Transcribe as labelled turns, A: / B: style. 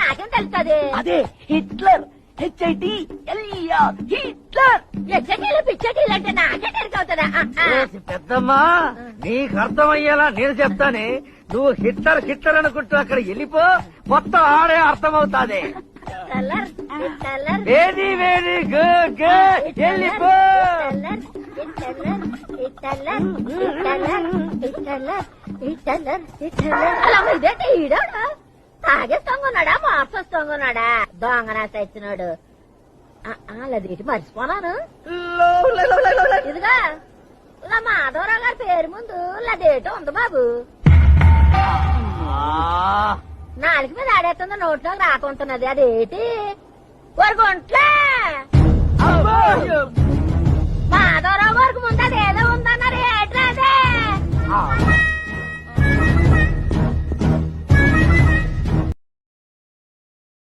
A: నాకేం తెలుస్తుంది?
B: అదే హిట్లర్ హెచ్ఐటి ఎల్ఈఆర్ హిట్లర్.
A: అంటే నాకే
C: పెద్దమ్మా నీకు అర్థమయ్యేలా నేను చెప్తానే. నువ్వు హిట్లర్ హిట్లర్ అనుకుంటూ అక్కడ వెళ్ళిపో మొత్తం ఆడే అర్థమవుతాది. వెరీ వెరీ గుడ్ గుడ్
A: తాగేస్తాంగున్నాడా మార్చేస్తాంగున్నాడా దొంగనా తెచ్చినాడు అలాదేటి మర్చిపోనాను. ఇదిగా ఇలా మాధవరావు గారి పేరు ముందు లదేటో ఉంది బాబు. నాలుగు మీద ఆడేస్తుంది నోట్లోకి రాకుంటున్నది. అదేటి? వరకుంట్లే
C: అబ్బో!